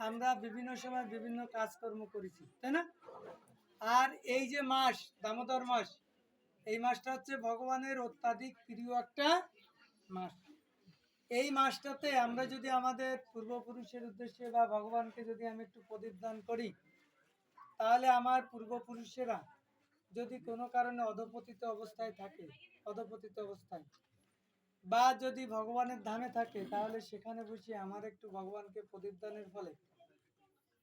আমরা বিভিন্ন সময় বিভিন্ন কাজকর্ম করেছি, তাই না? আর এই যে মাস, দামোদর মাস, এই মাসটা হচ্ছে ভগবানের অত্যাধিক প্রিয় একটা মাস। এই মাসটাতে আমরা যদি আমাদের পূর্বপুরুষের উদ্দেশ্যে বা ভগবানকে যদি আমি একটু প্রদীপ দান করি, তাহলে আমার পূর্বপুরুষেরা যদি কোনো কারণে অধপতিত অবস্থায় থাকে, অধপতিত অবস্থায় বা যদি ভগবানের ধামে থাকে, তাহলে সেখানে বসে আমার একটু ভগবানকে প্রদীপ দানের ফলে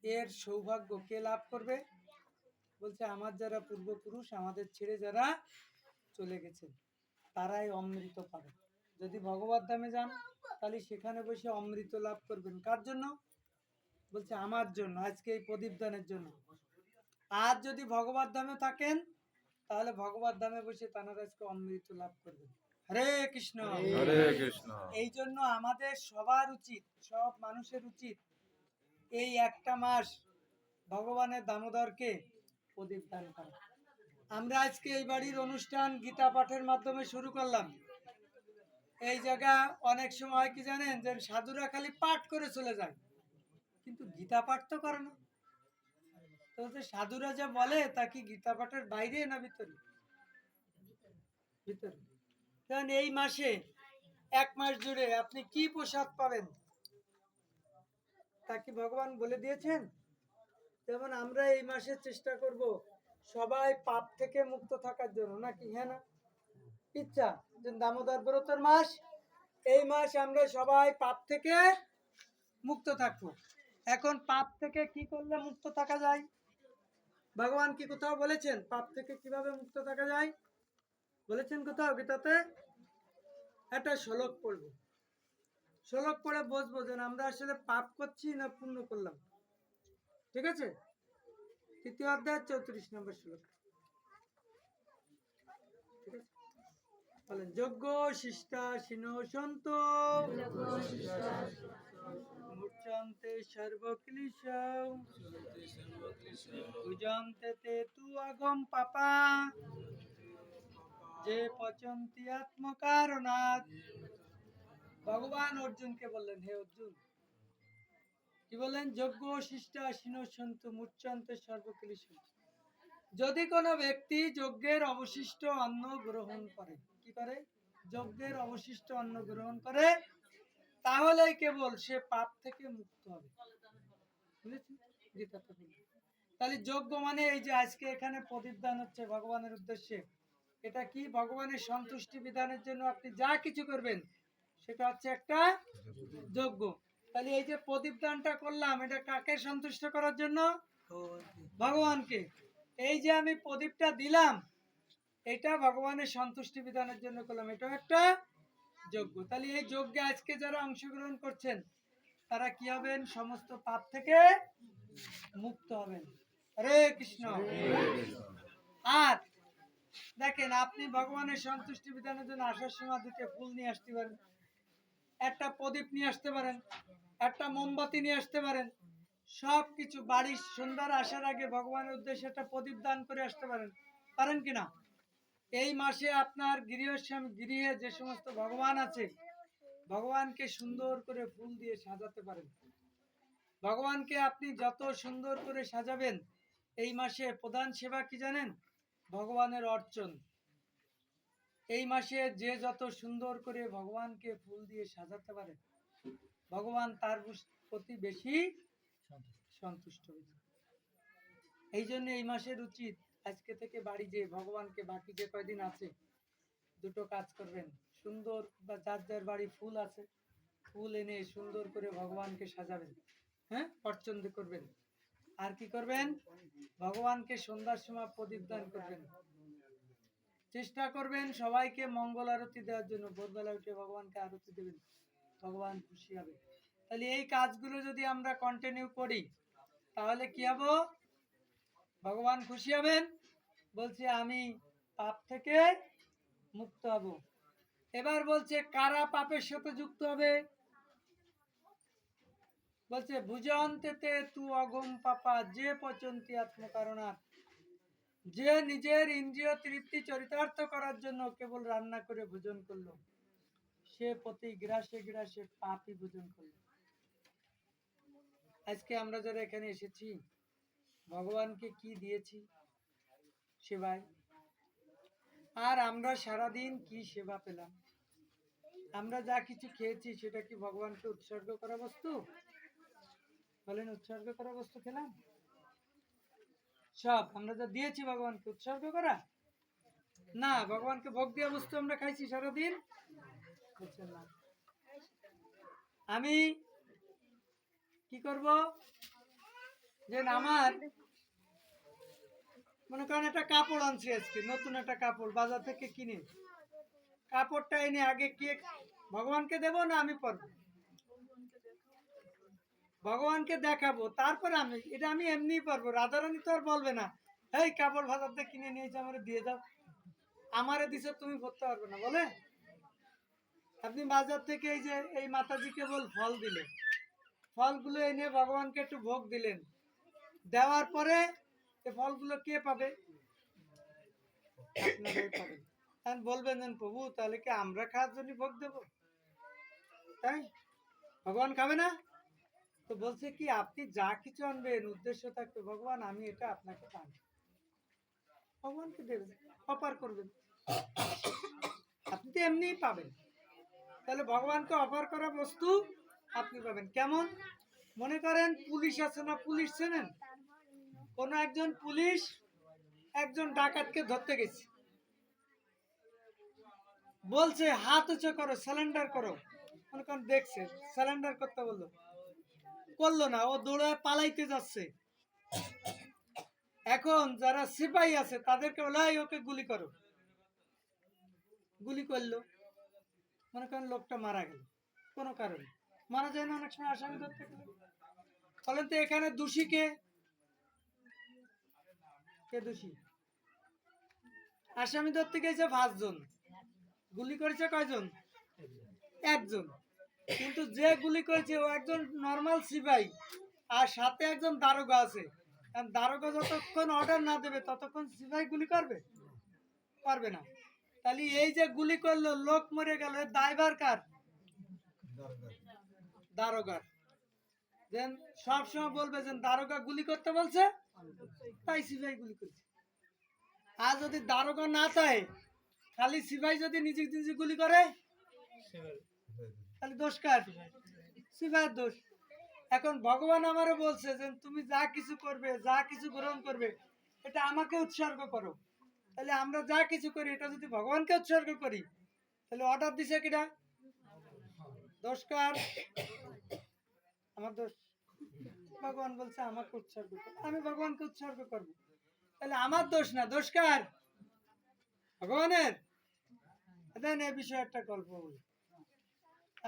এর সৌভাগ্য কে লাভ করবে? বলছে, আমার যারা পূর্বপুরুষ, আমাদের ছেড়ে যারা চলে গেছে, তারাই অমৃত পাবে। যদি ভগবত ধামে যান, তাহলে সেখানে বসে অমৃত লাভ করবেন। কার জন্য? বলছে, আমার জন্য, আজকে এই প্রদীপ দানের জন্য। আর যদি ভগবত ধামে থাকেন, তাহলে ভগবত ধামে বসে তারা আজকে অমৃত লাভ করবেন। হরে কৃষ্ণ। হরে কৃষ্ণ। এই জন্য আমাদের সবার উচিত সব মানুষের উচিত এই একটা মাস ভগবানের দামোদরকে প্রদীপ দান করা। আমরা আজকে এই বাড়ির অনুষ্ঠান গীতা পাঠের মাধ্যমে শুরু করলাম। এই জায়গা অনেক সময় কি জানেন যে সাধুরা খালি পাঠ করে চলে যায় কিন্তু গীতা পাঠ তো করে না। তো যে সাধুরা যা বলে তা কি গীতা পাঠের বাইরে না ভিতরে? ভিতরে। কারণ এই মাসে এক মাস জুড়ে আপনি কি প্রসাদ পাবেন? তা কি ভগবান বলে দিয়েছেন? যেমন আমরা এই মাসে চেষ্টা করব সবাই পাপ থেকে মুক্ত থাকার জন্য, নাকি? হ্যাঁ না? ইচ্ছা। যে দামোদর ব্রতর মাস, এই মাস আমরা সবাই পাপ থেকে মুক্ত থাকব। এখন পাপ থেকে কি করলে মুক্ত থাকা যায়? ভগবান কি কোথাও বলেছেন? পাপ থেকে কীভাবে মুক্ত থাকা যায়? বলেছেন কোথাও গীতাতে? একটা শ্লোক পড়ব। শ্লোক পড়ে বসবো যে আমরা আসলে পাপ করছি না পুণ্য করলাম। ঠিক আছে? তৃতীয় অধ্যায় চৌত্রিশ নম্বর শ্লোক। বলেন শিষ্টা সিন সন্ত। সর্বক্লিশ। পূজন্তে তে তু আগম পাপা। যে পচন্তি আত্মকারণাৎ। ভগবান অর্জুনকে বললেন, হে অর্জুন, কি বললেন? যজ্ঞ শিষ্টা সিনসন্ত মূর্ছান্ত সর্বকলিশ যদি কোনো ব্যক্তি যজ্ঞের অবশিষ্ট অন্ন গ্রহণ করে, কি করে? যজ্ঞের অবশিষ্ট অন্ন গ্রহণ করে তাহলেই কেবল সে পাপ থেকে মুক্ত হবে। তাহলে যজ্ঞ মানে এই যে আজকে এখানে প্রদীপ দান হচ্ছে ভগবানের উদ্দেশ্যে। এটা কি ভগবানের সন্তুষ্টি বিধানের জন্য আপনি যা কিছু করবেন সেটা হচ্ছে একটা যজ্ঞ। তাহলে এই যে প্রদীপ দানটা করলাম এটা কাকে সন্তুষ্ট করার জন্য? ভগবানকে। এই যে আমি প্রদীপটা দিলাম এটা ভগবানের সন্তুষ্টি বিধানের জন্য করলাম এটাও একটা যজ্ঞ। তাহলে এই যজ্ঞে আজকে যারা অংশগ্রহণ করছেন তারা কি হবেন? সমস্ত পাপ থেকে মুক্ত হবেন। হরে কৃষ্ণ। আর দেখেন, আপনি ভগবানের সন্তুষ্টি বিধানের জন্য আসার সময় দুটো ফুল নিয়ে আসতে পারেন। একটা প্রদীপ নিয়ে আসতে পারেন, একটা মোমবাতি নিয়ে আসতে পারেন। সব কিছু বাড়ির সন্ধ্যার আসার আগে ভগবানের উদ্দেশ্যে একটা প্রদীপ দান করে আসতে পারেন। পারেন কিনা এই মাসে আপনার গৃহস্বামী, গৃহে যে সমস্ত ভগবান আছে, ভগবানকে সুন্দর করে ফুল দিয়ে সাজাতে পারেন। ভগবানকে আপনি যত সুন্দর করে সাজাবেন, এই মাসে প্রধান সেবা কি জানেন? ভগবানের অর্চন। এই মাসে যে যত সুন্দর করে ভগবানকে ফুল দিয়ে সাজাতে পারে ভগবান তার প্রতি বেশি সন্তুষ্ট। হয়েছে এই জন্য এই মাসের উচিত আজকে থেকে বাড়ি যে ভগবানকে বাকি যে কয়দিন আছে দুটো কাজ করবেন। সুন্দর বা যার যার বাড়ি ফুল আছে ফুল এনে সুন্দর করে ভগবানকে সাজাবেন। হ্যাঁ? অর্চন করবেন। আর কি করবেন? ভগবানকে সন্ধ্যার সময় প্রদীপ দান করবেন। চেষ্টা করবেন সবাইকে মঙ্গল আরতি দেওয়ার জন্য, ভোরবেলা উঠে ভগবানকে আরতি দেবেন। ভগবান খুশি হবে। তাহলে এই কাজগুলো যদি আমরা কন্টিনিউ করি, তাহলে কি হব? ভগবান খুশি হবেন? বলছে, আমি পাপ থেকে মুক্ত হব। এবার বলছে, কারা পাপের সাথে যুক্ত হবে? বলছে, ভুজন্তেতে তু অগম পাপা, যে পচন্তি আত্মকারণাৎ। যে নিজের ইন্দ্রিয় তৃপ্তি চরিতার্থ করার জন্য কেবল রান্না করে ভোজন করল, সে প্রতি গ্রাসে গ্রাসে পাপই ভোজন করল। আজকে আমরা যারা এখানে এসেছি, ভগবানকে কি দিয়েছি? সেবায়। আর আমরা সারাদিন কি সেবা পেলাম? আমরা যা কিছু খেয়েছি, সেটা কি ভগবানকে উৎসর্গ করা বস্তু? বলেন, উৎসর্গ করা বস্তু খেলাম? সব, আমরা যা দিয়েছি ভগবানকে, উৎসর্গ করা? না, ভগবানকে ভোগ দেওয়া বস্তু আমরা খাইছি সারাদিন? আমি কি করব? যে আমার মনে করেন একটা কাপড় আনছি আজকে, নতুন একটা কাপড়, বাজার থেকে কিনে। কাপড়টা এনে আগে কে ভগবানকে দেব না আমি পরবো? ভগবানকে দেখাবো, তারপরে আমি, এটা আমি এমনিই পারব রাধারানী তো আর বলবে না এই কাপড় থেকে কিনে নিয়েছে আমার দিয়ে দাও। আমারে দিছে, তুমি করতে পারবে না। বলে? আপনি বাজার থেকে এই যে, এই মাতাজি কেবল ফল দিলেন ফলগুলো এনে ভগবানকে একটু ভোগ দিলেন। দেওয়ার পরে এই ফলগুলো কে পাবে? পাবেন। বলবেন যেন প্রভু, তাহলে কি আমরা খাওয়ার জন্য ভোগ দেবো? তাই? ভগবান খাবে না? তো বলছে কি, আপনি যা কিছু আনবেন, উদ্দেশ্য থাকবে, ভগবান, আমি এটা আপনাকে পান ভগবানকে দেবেন, অপার করবেন। আপনি তো এমনিই পাবেন। তাহলে ভগবানকে অফার করা বস্তু আপনি পাবেন। কেমন? মনে করেন পুলিশ আছে না পুলিশ চেনেন? কোন একজন পুলিশ একজন ডাকাতকে ধরতে গেছে। বলছে, হাত উঁচু করো স্যালেন্ডার করো। মনে করেন দেখছে স্যালেন্ডার করতে বলল। করল না ও দৌড়ায় পালাইতে যাচ্ছে। এখন যারা সিপাহী আছে তাদেরকে বলে "এই, ওকে গুলি করো। গুলি করল। মনে করেন লোকটা মারা গেল কোনো কারণে। মারা যায় না অনেক সময় আসামি ধরতে বলেন তো এখানে দোষী কে? কে দোষী? আসামি ধরতে গেছে পাঁচজন। গুলি করেছে কয়জন? একজন। কিন্তু যে গুলি করেছে, ও একজন নর্মাল সিপাহী আর সাথে একজন দারোগা আছে। দারোগা যতক্ষণ অর্ডার না দেবে, ততক্ষণ সিপাহী গুলি করবে? পারবে না। তাহলে এই যে গুলি করল, লোক মরে গেল দায়বার কার? দারোগার। দেন সবসময় বলবে যে দারোগা গুলি করতে বলছে, তাই সিপাহী গুলি করছে। আর যদি দারোগা না চায় খালি সিপাহী যদি নিজে নিজে গুলি করে তাহলে দোষ কার? সিপাহের দোষ। এখন ভগবান আমারও বলছে যে তুমি যা কিছু করবে, যা কিছু গ্রহণ করবে, এটা আমাকে উৎসর্গ করো। তাহলে আমরা যা কিছু করি, এটা যদি ভগবানকে উৎসর্গ করি, তাহলে অর্ডার দিছে কিনা? দোষ কার? আমার দোষ। ভগবান বলছে আমাকে উৎসর্গ আমি ভগবানকে উৎসর্গ করব। তাহলে আমার দোষ না, দোষ কার? ভগবানের? এই বিষয়ে একটা গল্প বলি।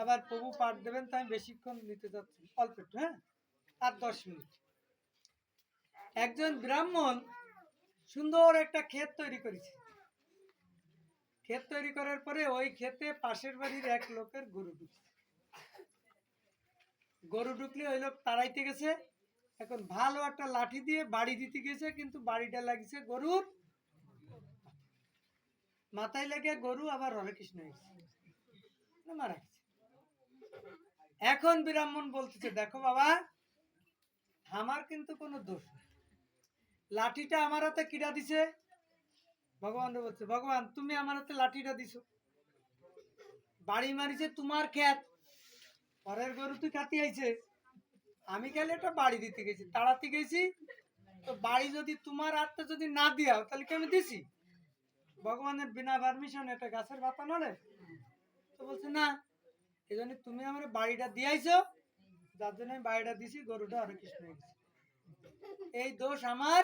আবার প্রভু পাঠ দেবেন তো আমি বেশিক্ষণ নিতে যাচ্ছি, অল্প একটু হ্যাঁ? আর দশ মিনিট। একজন ব্রাহ্মণ সুন্দর একটা ক্ষেত তৈরি করেছে। ক্ষেত তৈরি করার পরে ওই ক্ষেতে পাশের বাড়ির এক লোকের গরু ঢুকছে। গরু ঢুকলে ওই লোক তাড়াইতে গেছে। এখন ভালো একটা লাঠি দিয়ে বাড়ি দিতে গেছে, কিন্তু বাড়িটা লাগিছে গরুর। মাথায় লেগে গরু আবার হরে কৃষ্ণ মারা গেছে। এখন ব্রাহ্মণ বলতেছে, দেখো বাবা, আমার কিন্তু কোনো দোষ লাঠিটা আমার হাতে কিরা দিছে? ভগবান বলছে, ভগবান, তুমি আমার হাতে লাঠিটা দিছো। বাড়ি মারিছে তোমার ক্ষেত, পরের গরু তুই খাতি আইছে। আমি গেলে একটা বাড়ি দিতে গেছি, তাড়াতে গেছি। তো বাড়ি যদি তোমার হাতে যদি না দিয়াও, তাহলে কি আমি দিছি? ভগবানের বিনা পারমিশন একটা গাছের পাতা নড়ে? তো বলছে, না এই জন্য তুমি আমার বাড়িটা দিয়াইছো, যার জন্য আমি বাড়িটা দিছি, গরুটা হরে কৃষ্ণ এই দোষ আমার।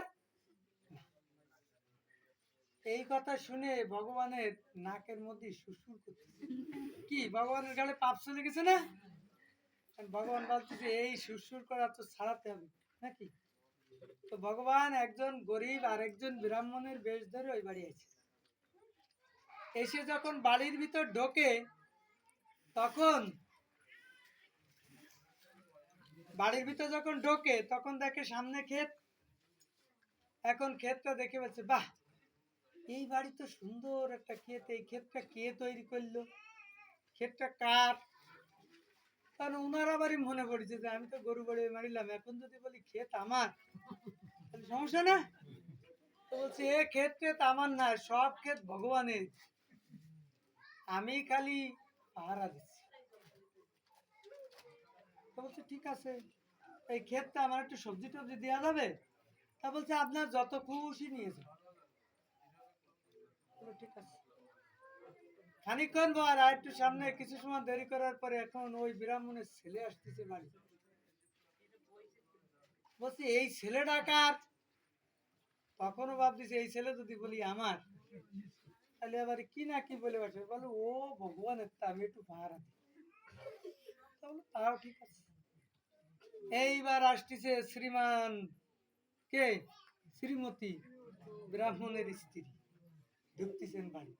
এই কথা শুনে ভগবানের নাকের মধ্যে সুসুর করতেছে। কি, ভগবানের গালে পাপ চলে গেছে না? আর ভগবান বলতেছে, এই সুসুর করা তো ছাড়াতে হবে, নাকি? তো ভগবান একজন গরিব আর একজন ব্রাহ্মণের বেশ ধরে ওই বাড়ি আছে এসে যখন বাড়ির ভিতর ঢোকে তখন বাড়ির ভিতর যখন ঢোকে, তখন দেখে সামনে ক্ষেত। এখন ক্ষেতটা দেখে বলছে, বাহ, এই বাড়ি তো সুন্দর একটা ক্ষেত, এই ক্ষেতটা কে তৈরি করল? ক্ষেতটা কার? কারণ ওনার আবারই মনে পড়েছে যে, আমি তো গরু বাড়ি মারিলাম, এখন যদি বলি ক্ষেত আমার সমস্যা না? তো বলছে, এ ক্ষেত টেত আমার না, সব ক্ষেত ভগবানের। আমি খালি পাহারা দিচ্ছি। তো বলছে ঠিক আছে এই ক্ষেতটা আমার একটু সবজি টবজি দেওয়া যাবে? তা বলছে আপনার যত খুশি নিয়ে বলল, ঠিক আছে। খানিকক্ষণ পর আর একটু সামনে কিছু সময় দেরি করার পরে এখন ওই ব্রাহ্মণের ছেলে আসতেছে বাড়ি। বলছি এই ছেলে ডাকার তখনও ভাবতেছি এই ছেলে যদি বলি আমার। তাহলে আবার কি না কি বলে বসে? বলো, ও ভগবানের তা আমি একটু পাহারা দিই। তাও ঠিক আছে। এইবার আসতেছে শ্রীমান কে? শ্রীমতী ব্রাহ্মণের স্ত্রী, ঢুকতেছেন বাড়ি।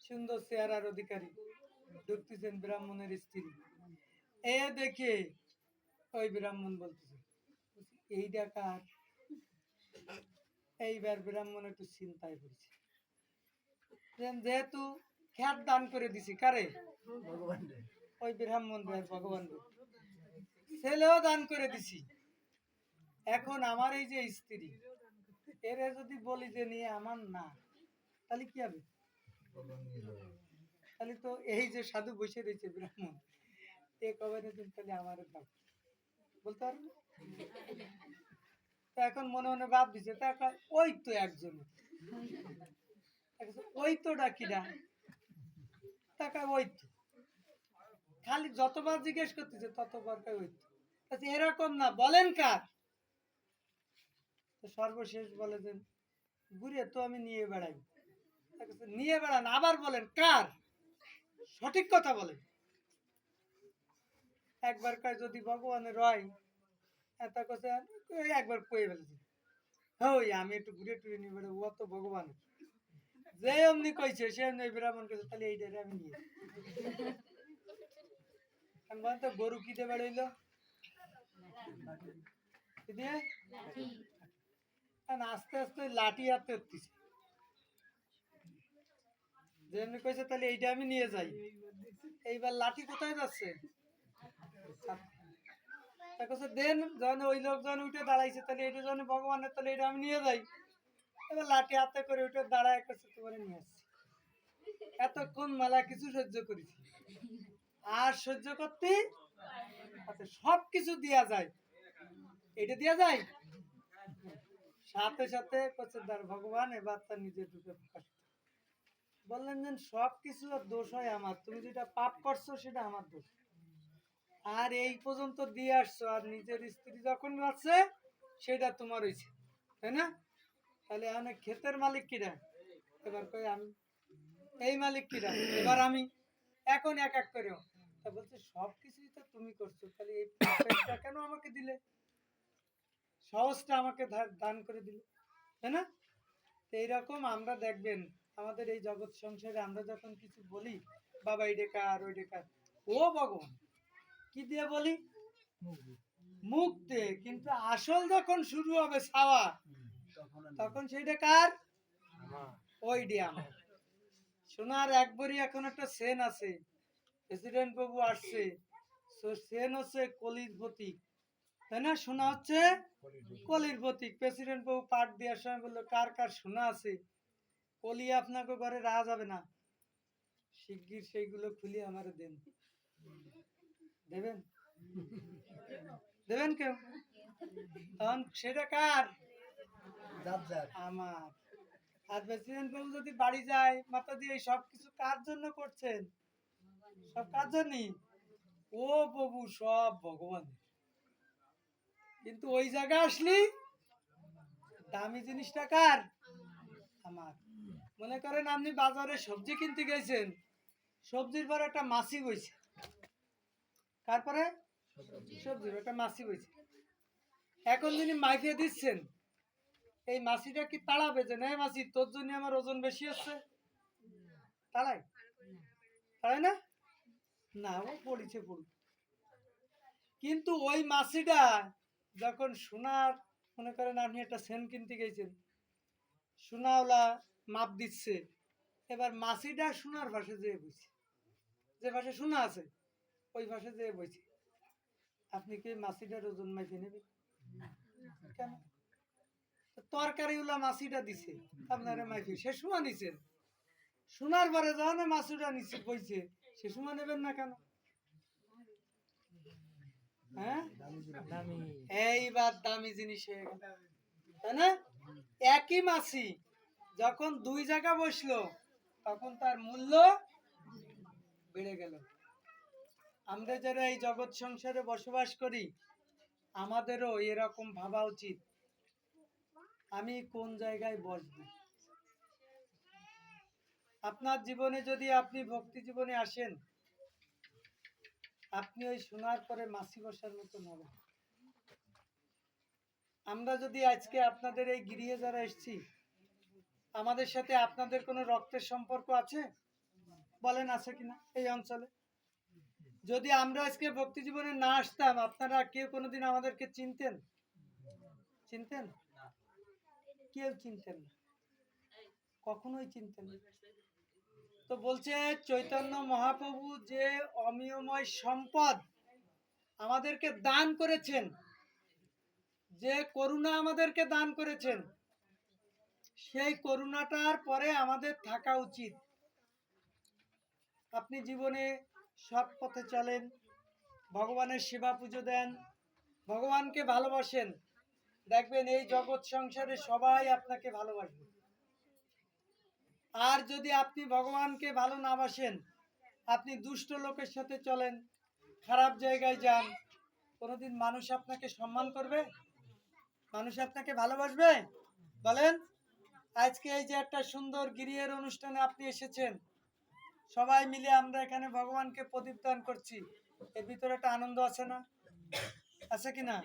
সুন্দর চেহারার অধিকারী, ঢুকতেছেন ব্রাহ্মণের স্ত্রী। এ দেখে ওই ব্রাহ্মণ বলতেছে এই ডাকার এইবার ব্রাহ্মণ একটু চিন্তায় পড়েছে। যেহেতু খ্যাত দান করে দিছি কারে? ওই ব্রাহ্মণ ভগবান ছেলেও দান করে দিছি। এখন আমার এই যে স্ত্রী এরে যদি বলি যে নিয়ে আমার না তাহলে কি হবে? তাহলে তো এই যে সাধু বসে রয়েছে ব্রাহ্মণ এ কবে না দিন তাহলে আমার দাও। বলতে পারবে? এখন মনে মনে ভাব দিছে তা এখন ওই তো একজন। ওই তো ডাকিরা টাকা ওই তো। খালি যতবার জিজ্ঞেস করতেছে ততবার ওই তো। আচ্ছা, এরকম না বলেন কার? সর্বশেষ বলে যে ঘুরে তো আমি নিয়ে বেড়াই। নিয়ে বেড়ান আবার বলেন কার? সঠিক কথা বলেন। একবার কয় যদি ভগবানের রয় তা কথা একবার কয়ে ফেলেছে। ওই আমি একটু ঘুরে টুরে নিয়ে বেড়াবো ও তো ভগবান যে অমনি কইছে, সে এমনি ব্রাহ্মণ কইছে, তাহলে এইটারে আমি নিয়ে। আমি তো, গরু কি দিয়ে বেড়াইলো আস্তে আস্তে লাঠি হাতে উঠতেছে যে এমনি কইছে, তাহলে এইটা আমি নিয়ে যাই। এইবার লাঠি কোথায় যাচ্ছে? দেন, যখন ওই লোক যখন উঠে দাঁড়াইছে, তাহলে এটা যখন ভগবানের, তাহলে এটা আমি নিয়ে যাই। এবার লাঠি হাতে করে উঠে দাঁড়ায় করছে তোমার নিয়ে আসছি। এতক্ষণ মেলা কিছু সহ্য করেছি। আর সহ্য করতে আচ্ছা সব কিছু দেওয়া যায়। এটা দেওয়া যায়? সাথে সাথে করছে দার ভগবান এবার তার নিজের রূপে প্রকাশ বললেন যে সব কিছু দোষ হয় আমার। তুমি যেটা পাপ করছ সেটা আমার দোষ। আর এই পর্যন্ত দিয়ে আসছো। আর নিজের স্ত্রী যখন আছে, সেটা তোমার হয়েছে তাই না? তাহলে এখানে ক্ষেতের মালিক কিরা? এবার কই আমি, এই মালিক কিরা? এবার আমি এখন এক এক করে তা বলছে, সব কিছুই তো তুমি করছ, তাহলে এই পাপেরটা কেন আমাকে দিলে? সহজটা আমাকে দান করে দিলে, তাই না? এইরকম আমরা দেখবেন, আমাদের এই জগৎ সংসারে আমরা যখন কিছু বলি, বাবা এই আর ওই ডেকা, ও ভগবান, কি দিয়ে বলি? মুখ দিয়ে। কিন্তু আসল যখন শুরু হবে ছাওয়া তখন সেইটা কার? ওই ডে আমার। সোনার একবারই এখন একটা সেন আছে। প্রেসিডেন্ট বাবু আসছে। তো সেন হচ্ছে কলির প্রতীক। তাই না? শোনা হচ্ছে কলির প্রতীক। প্রেসিডেন্ট বাবু দেওয়ার সময় বলল কার কার শোনা আছে? কলি আপনাকে ঘরে রাখা যাবে না। শিগগির সেইগুলো খুলে আমার দেন। দেবেন? দেবেন কেউ? তখন সেটা কার? আমার। আর প্রেসিডেন্ট বাবু যদি বাড়ি যায় মাথা দিয়ে সব কিছু কার জন্য করছেন? সব কার জন্যই? ও বাবু সব ভগবান কিন্তু ওই জায়গা আসলি দামি জিনিসটা কার? আমার। মনে করেন আপনি বাজারে সবজি কিনতে গেছেন সবজির পর একটা মাছি বইছে। তারপরে সবজির একটা মাছি বইছে। এখন যিনি মাইকে দিচ্ছেন এই মাছিটা কি তাড়াবে যে না মাছি তোর জন্য আমার ওজন বেশি হচ্ছে? তাড়াই তাই না? না ও পড়িছে পড়ুক কিন্তু ওই মাছিটা যখন সোনার, মনে করেন আপনি একটা সেন কিনতে গেছেন সোনাওলা মাপ দিচ্ছে, এবার মাছিটা সোনার পাশে যেয়ে বইছে। যে পাশে সোনা আছে, ওই পাশে যেয়ে বইছে। আপনি কি মাসিটার ওজন মাইফে নেবেন? কেন? তো তরকারিওয়ালা মাসিটা দিছে। মাইফে, সে নিছেন শোনার পরে যখন বইছে সে সময় নেবেন না কেন? হ্যাঁ? এইবার দামি জিনিস তাই না? একই মাসি যখন দুই জায়গা বসল, তখন তার মূল্য বেড়ে গেল। আমরা যারা এই জগৎ সংসারে বসবাস করি, আমাদেরও এরকম ভাবা উচিত। আমি কোন জায়গায় বসবো? আপনার জীবনে যদি আপনি ভক্তি জীবনে আসেন, আপনি ওই শোনার পরে মাসি বসার মতো হবেন আমরা যদি আজকে আপনাদের এই গৃহে যারা এসছি, আমাদের সাথে আপনাদের কোনো রক্তের সম্পর্ক আছে? বলেন, আছে কিনা এই অঞ্চলে? যদি আমরা আজকে ভক্তি জীবনে না আসতাম, আপনারা কেউ কোনোদিন আমাদেরকে চিনতেন? চিনতেন? কেউ চিনতেন না? কখনোই চিনতেন না। তো বলছে চৈতন্য মহাপ্রভু যে অমিয়ময় সম্পদ আমাদেরকে দান করেছেন যে করুণা আমাদেরকে দান করেছেন সেই করুণাটার পরে আমাদের থাকা উচিত। আপনি জীবনে সৎ পথে চলেন ভগবানের সেবা পুজো দেন ভগবানকে ভালোবাসেন দেখবেন এই জগৎ সংসারে সবাই আপনাকে ভালোবাসবে। আর যদি আপনি ভগবানকে ভালো না বাসেন, আপনি দুষ্ট লোকের সাথে চলেন, খারাপ জায়গায় যান, কোনোদিন মানুষ আপনাকে সম্মান করবে? মানুষ আপনাকে ভালোবাসবে? বলেন, আজকে এই যে একটা সুন্দর গিরিয়ের অনুষ্ঠানে আপনি এসেছেন, সবাই মিলে আমরা এখানে ভগবানকে প্রদীপ দান করছি। এর ভিতরে একটা আনন্দ আছে না? আছে কি না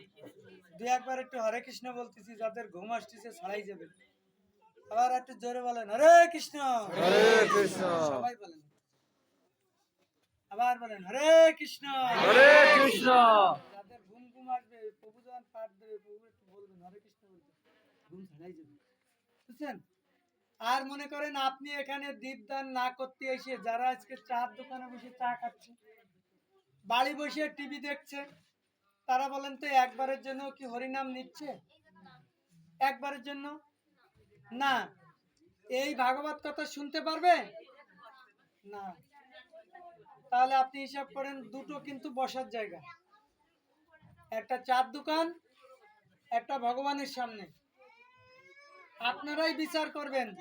দু একবার একটু হরে কৃষ্ণ বলতেছি যাদের ঘুম আসতেছে ছাড়াই যাবে। আবার একটু জোরে বলেন হরে কৃষ্ণ! হরে কৃষ্ণ! সবাই বলেন। আবার বলেন হরে কৃষ্ণ! হরে কৃষ্ণ! যাদের ঘুম ঘুম আসবে প্রভু যখন পাঠ দেবে প্রভু একটু বলবেন হরে কৃষ্ণ বলতে ঘুম ছাড়াই যাবে। বুঝছেন? আর মনে করেন আপনি এখানে দীপদান না করতে এসে যারা আজকে চার দোকানে বসে চা খাচ্ছে বাড়ি বসে টিভি দেখছে তারা বলেন তো একবারের জন্য কি হরিনাম নিচ্ছে? একবারের জন্য? না। এই ভাগবত কথা শুনতে পারবে? না। তাহলে আপনি হিসাব করেন, দুটো কিন্তু বসার জায়গা। একটা চার দোকান, একটা ভগবানের সামনে। আপনারাই বিচার করবেন,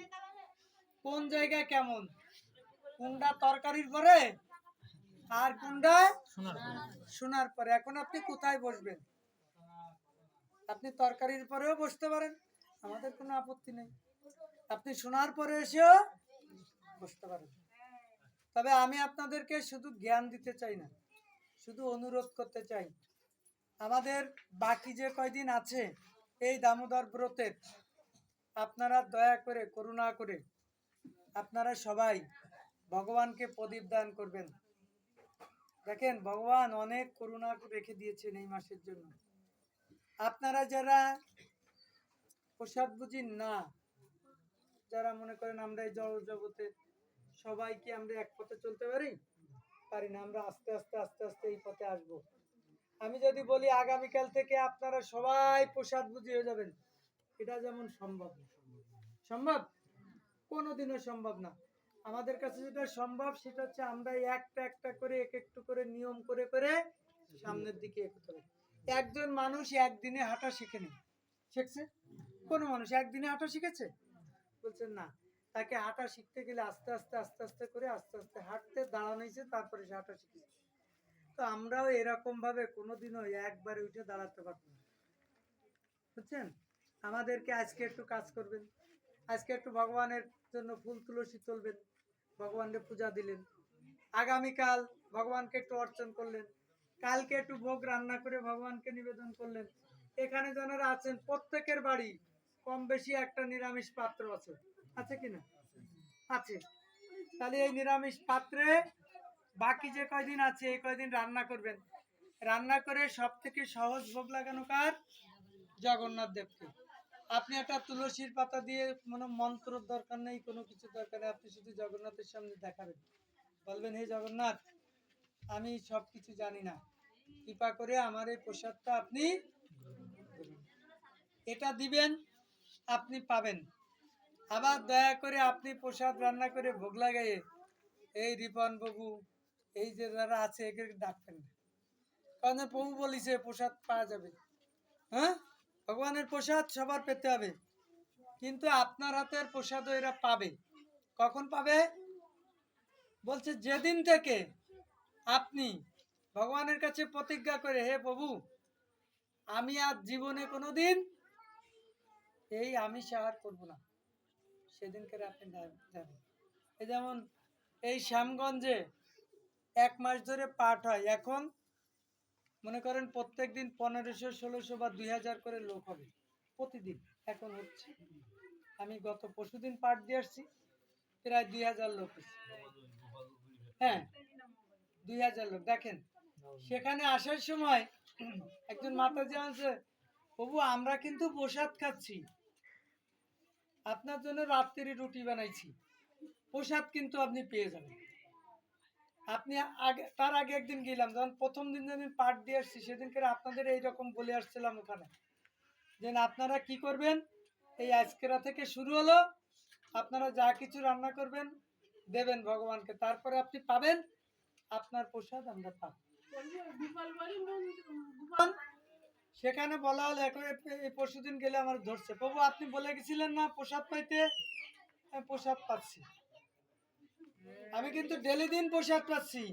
কোন জায়গা কেমন? কোনটা তরকারির পরে আর কোনটা শোনার পরে। এখন আপনি কোথায় বসবেন? আপনি তরকারির পরেও বসতে পারেন। আমাদের কোনো আপত্তি নেই। আপনি শোনার পরে এসেও বসতে পারেন। তবে আমি আপনাদেরকে শুধু জ্ঞান দিতে চাই না শুধু অনুরোধ করতে চাই। আমাদের বাকি যে কয়দিন আছে এই দামোদর ব্রতের আপনারা দয়া করে করুণা করে আপনারা সবাই ভগবানকে প্রদীপ দান করবেন। দেখেন, ভগবান অনেক করুণা রেখে দিয়েছেন এই মাসের জন্য। আপনারা যারা প্রসাদ বুঝি না, যারা মনে করেন আমরা এই জড় জগতে সবাই কি আমরা এক পথে চলতে পারি পারি না, আমরা আস্তে আস্তে আস্তে আস্তে এই পথে আসব। আমি যদি বলি আগামীকাল থেকে আপনারা সবাই প্রসাদ বুঝি হয়ে যাবেন। এটা যেমন সম্ভব সম্ভব? কোনোদিনও সম্ভব না। আমাদের কাছে যেটা সম্ভব সেটা হচ্ছে আমরা একটা একটা করে এক একটু করে নিয়ম করে করে সামনের দিকে এগোতে একজন মানুষ একদিনে হাঁটা শিখে শিখেনি শিখছে? কোনো মানুষ একদিনে হাঁটা শিখেছে? বলছেন না। তাকে হাঁটা শিখতে গেলে আস্তে আস্তে আস্তে আস্তে করে আস্তে আস্তে হাঁটতে দাঁড়ানোইছে তারপরে সে হাঁটা শিখেছে। তো আমরাও এরকম ভাবে কোনোদিনও একবারে উঠে দাঁড়াতে পারব না। বুঝছেন? আমাদেরকে আজকে একটু কাজ করবেন। আজকে একটু ভগবানের জন্য ফুল তুলসী তুলবেন। ভগবানকে পূজা দিলেন। আগামীকাল ভগবানকে একটু অর্চন করলেন। কালকে একটু ভোগ রান্না করে ভগবানকে নিবেদন করলেন। এখানে যারা আছেন, প্রত্যেকের বাড়ি কম বেশি একটা নিরামিষ পাত্র আছে। আছে কিনা আছে। তাহলে এই নিরামিষ পাত্রে বাকি যে কয়দিন আছে, এই কয়দিন রান্না করবেন? রান্না করে সব থেকে সহজ ভোগ লাগানো কার? জগন্নাথ দেবকে। আপনি একটা তুলসীর পাতা দিয়ে কোনো মন্ত্রর দরকার নেই, কোনো কিছু দরকার নেই, আপনি শুধু জগন্নাথের সামনে দেখাবেন। বলবেন, হে জগন্নাথ, আমি সব কিছু জানি না। কৃপা করে আমার এই প্রসাদটা আপনি এটা দিবেন, আপনি পাবেন। আবার দয়া করে আপনি প্রসাদ রান্না করে ভোগ লাগাইয়ে, এই রিপন বাবু, এই যে যারা আছে একে ডাকবেন না। কারণ প্রভু বলিছে, প্রসাদ পাওয়া যাবে। হ্যাঁ? ভগবানের প্রসাদ সবার পেতে হবে। কিন্তু আপনার হাতের প্রসাদও এরা পাবে। কখন পাবে? বলছে, যেদিন থেকে আপনি ভগবানের কাছে প্রতিজ্ঞা করে, হে প্রভু, আমি আর জীবনে কোনো দিন এই আমি সাহার করব না। সেদিনকে আপনি যাবেন। এই যেমন এই শ্যামগঞ্জে এক মাস ধরে পাঠ হয়। এখন মনে করেন প্রত্যেক দিন পনেরোশো, ষোলোশো বা দুই হাজার করে লোক হবে। প্রতিদিন। এখন হচ্ছে, আমি গত পরশুদিন পাঠ দিয়ে আসছি, প্রায় দুই হাজার লোক হ্যাঁ দুই হাজার লোক। দেখেন, সেখানে আসার সময় একজন মাতাজি আছে প্রভু আমরা কিন্তু প্রসাদ খাচ্ছি। আপনার জন্য রাত্রি রুটি বানাইছি। প্রসাদ কিন্তু আপনি পেয়ে যাবেন। আপনি আগে, তার আগে একদিন গেলাম, যখন প্রথম দিন যেদিন পাঠ দিয়ে আসছি সেদিনকে আপনাদের এইরকম বলে আসছিলাম ওখানে। যে আপনারা কি করবেন? এই আজকেরা থেকে শুরু হলো। আপনারা যা কিছু রান্না করবেন, দেবেন ভগবানকে। তারপরে আপনি পাবেন, আপনার প্রসাদ আমরা পাবো। সেখানে বলা হলো, এখন এই পরশু দিন গেলে আমার ধরছে। প্রভু, আপনি বলে গেছিলেন না প্রসাদ পাইতে? প্রসাদ পাচ্ছি। আমি কিন্তু ডেলি দিন প্রসাদ পাচ্ছি।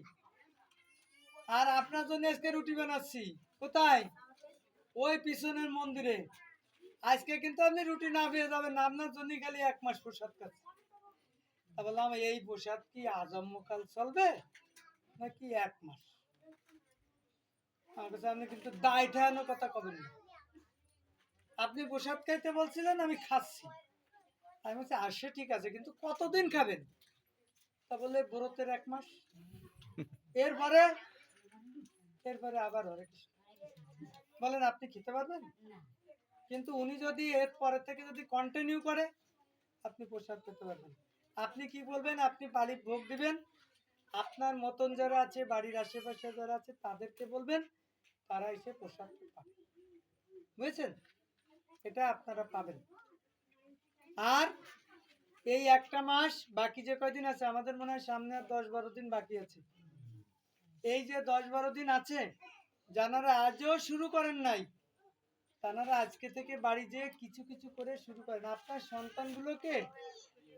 আর আপনার জন্য আজকে রুটি বানাচ্ছি। কোথায়? ওই পিছনের মন্দিরে। আজকে কিন্তু আপনি রুটি না পেয়ে যাবেন আপনার জন্য খালি এক মাস প্রসাদ খাচ্ছি তা বললাম, এই প্রসাদ কি আজম্মকাল চলবে নাকি এক মাস? আমার কাছে আপনি কিন্তু দায় ঠানো কথা কবেন না। আপনি প্রসাদ খাইতে বলছিলেন, আমি খাচ্ছি। আমি বলছি আসে ঠিক আছে, কিন্তু কতদিন খাবেন? তা বলে ব্রতের এক মাস। এরপরে এরপরে আবার হরে কৃষ্ণ। বলেন আপনি খেতে পারবেন? কিন্তু উনি যদি এর পরে থেকে যদি কন্টিনিউ করে আপনি প্রসাদ পেতে পারবেন। আপনি কি বলবেন? আপনি বাড়ির ভোগ দিবেন। আপনার মতন যারা আছে বাড়ির আশেপাশে যারা আছে তাদেরকে বলবেন তারা এসে প্রসাদ পাবে। বুঝেছেন? এটা আপনারা পাবেন। আর এই একটা মাস বাকি যে কয়দিন আছে? আমাদের মনে হয় সামনে আর দশ বারো দিন বাকি আছে। এই যে দশ বারো দিন আছে যারা আজও শুরু করেন নাই। তারা আজকে থেকে বাড়ি যেয়ে কিছু কিছু করে শুরু করেন। আপনার সন্তানগুলোকে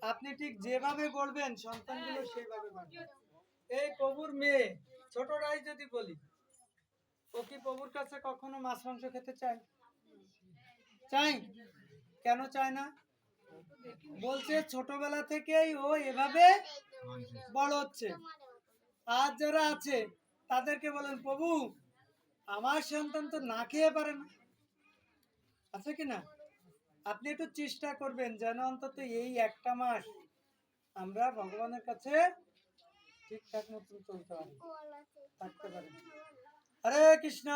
আপনি ঠিক যেভাবে গড়বেন, সন্তানগুলো সেভাবে বাড়বে। এই প্রভুর মেয়ে, ছোটরাই যদি বলি, ও কি প্রভুর কাছে কখনো মাছ মাংস খেতে চায়? চাই কেন চায় না? বলছে ছোটবেলা থেকেই ও এভাবে বড় হচ্ছে। আর যারা আছে, তাদেরকে বলেন, প্রভু, আমার সন্তান তো না খেয়ে পারে না। আছে কি না? আপনি একটু চেষ্টা করবেন যেন অন্তত এই একটা মাস আমরা ভগবানের কাছে ঠিকঠাক মতন চলতে পারি, থাকতে পারি। হরে কৃষ্ণ!